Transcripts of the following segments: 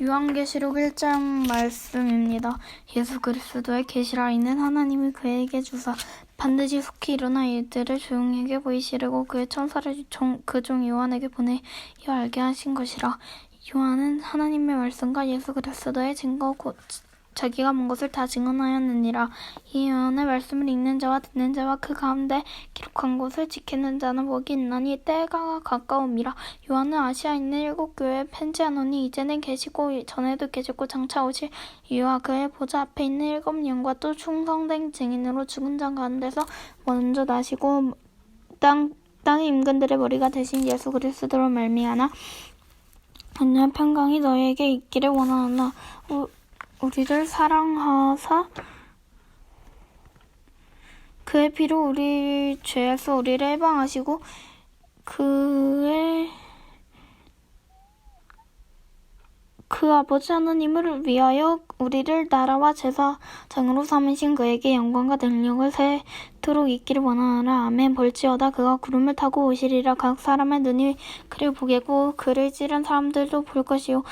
요한계시록 1장 말씀입니다. 예수 그리스도의 계시라 있는 하나님이 그에게 주사 반드시 속히 일어나 이들을 조용에게 보이시려고 그의 천사를 그종 요한에게 보내어 알게 하신 것이라. 요한은 하나님의 말씀과 예수 그리스도의 증거 곧 자기가 본 것을 다 증언하였느니라. 이 요한의 말씀을 읽는 자와 듣는 자와 그 가운데 기록한 것을 지키는 자는 복이 있나니 때가 가까움이라. 요한은 아시아에 있는 일곱 교회에 편지하노니 이제는 계시고 전에도 계셨고 장차 오실 이와 그의 보좌 앞에 있는 일곱 영과 또 충성된 증인으로 죽은 자 가운데서 먼저 나시고 땅 땅의 임금들의 머리가 되신 예수 그리스도로 말미암아 언약 평강이 너희에게 있기를 원하노나 우- 우리를 사랑하사 그의 피로 우리 죄에서 우리를 해방하시고 그의 그 아버지 하나님을 위하여 우리를 나라와 제사장으로 삼으신 그에게 영광과 능력을 세도록 있기를 원하노라. 아멘. 볼지어다 그가 구름을 타고 오시리라. 각 사람의 눈이 그를 보게고 그를 찌른 사람들도 볼 것이요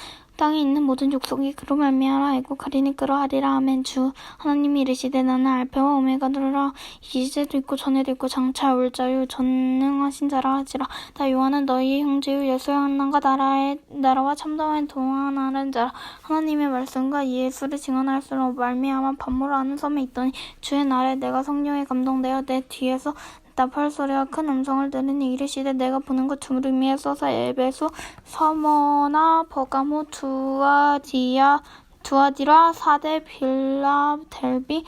땅에 있는 모든 족속이 그로 말미암아 알고 가리니 그러하리라. 아멘. 주 하나님이 이르시되 나는 알페와 오메가노라. 이제도 있고 전에도 있고 장차 올 자요 전능하신 자라 하지라. 나 요한은 너희 형제요 예수의 한남과 나라의 나라와 참다와의 동안하는 자라. 하나님의 말씀과 예수를 증언할 수로 말미암아 반모라는 섬에 있더니 주의 날에 내가 성령에 감동되어 내 뒤에서 나팔 소리와 큰 음성을 들으니 이르시되 내가 보는 것 두루미에 써서 에베소 서머나 버가모 두아디아 두아디라 사대 빌라델비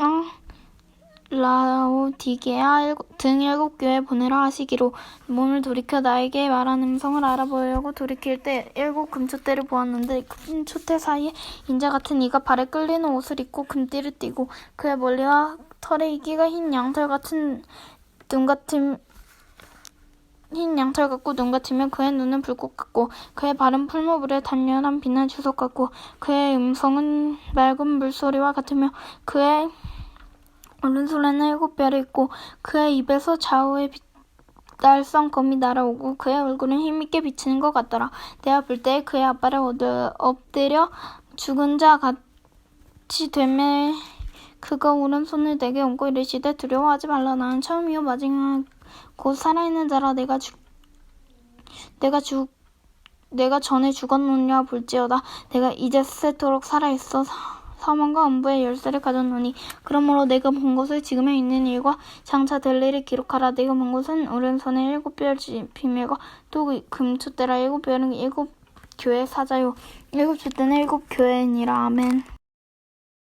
응, 라오디게아 등 일곱 교회 보내라 하시기로 몸을 돌이켜 나에게 말한 음성을 알아보려고 돌이킬 때 일곱 금초대를 보았는데 금초대 사이에 인자 같은 이가 발에 끌리는 옷을 입고 금띠를 띠고 그의 머리와 털의 이기가 흰 양털 같은 눈 같은 흰 양털 같고 눈 같으며 그의 눈은 불꽃 같고 그의 발은 풀무불에 단련한 빛난 주석 같고 그의 음성은 맑은 물소리와 같으며 그의 오른손에는 일곱 별이 있고 그의 입에서 좌우의 빛- 날성검이 날아오고 그의 얼굴은 힘있게 비치는 것 같더라. 내가 볼 때 그의 얻어- 엎드려 죽은 자 같이 되매 그가 오른손을 내게 얹고 이르시되 두려워하지 말라. 나는 처음이요. 마지막 곧 살아있는 자라. 내가 죽 내가 죽 내가 전에 죽었느냐 볼지어다. 내가 이제 세토록 살아있어 사- 사망과 엄부의 열쇠를 가졌노니. 그러므로 내가 본 것을 지금에 있는 일과 장차 될 일을 기록하라. 내가 본 것은 오른손에 일곱 별 비밀과 또 금초대라. 일곱 별은 일곱 교회 사자요. 일곱 숫대는 일곱 교회니라. 아멘